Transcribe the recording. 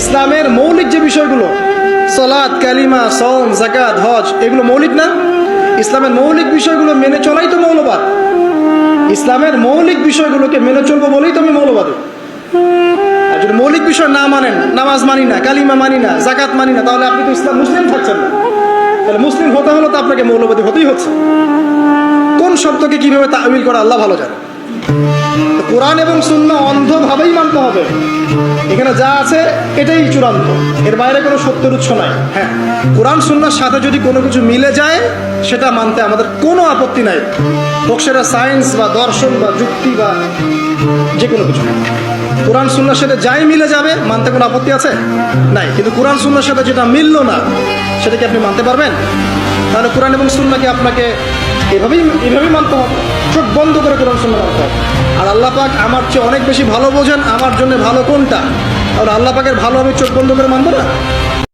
ইসলামের মৌলিক যে বিষয়গুলো সলাদ কালিমা সম জাকাত হজ, এগুলো মৌলিক না? ইসলামের মৌলিক বিষয়গুলো মেনে চলাই তো মৌলবাদ। ইসলামের মৌলিক বিষয়গুলোকে মেনে চলবো বলেই তো আমি মৌলবাদী। আর যদি মৌলিক বিষয় না মানেন, নামাজ মানি না, কালিমা মানি না জাকাত মানি না, তাহলে আপনি তো ইসলাম মুসলিম থাকছেন না। তাহলে মুসলিম হতে হলে তো আপনাকে মৌলবাদী হতেই হচ্ছে। কোন শব্দকে কীভাবে তামিল করা আল্লাহ ভালো জানে। কোরআন এবং শূন্য অন্ধভাবেই মানতে হবে। এখানে যা আছে, এটাই চূড়ান্ত। এর বাইরে কোনো সত্যের উৎস নাই। হ্যাঁ কোরআন শূন্যর সাথে যদি কোনো কিছু মিলে যায়, সেটা মানতে আমাদের কোনো আপত্তি নাই। হোক সেটা সায়েন্স বা দর্শন বা যুক্তি বা যে কোনো কিছু কোরআন শূন্যর সাথে যাই মিলে যাবে, মানতে কোনো আপত্তি আছে? নাই। কিন্তু কোরআন শূন্যর সাথে যেটা মিললো না, সেটা কি আপনি মানতে পারবেন? তাহলে কোরআন এবং সুন্নাকে আপনাকে এভাবেই এভাবেই মানতে হবে। চোখ বন্ধ করে কোরআন সুন্দর মানতে হবে। আর আল্লাহ পাক আমার চেয়ে অনেক বেশি ভালো বোঝেন, আমার জন্য ভালো কোনটা? আর আল্লাহ পাকের ভালো আমি চোখ বন্ধ করে মানবো না?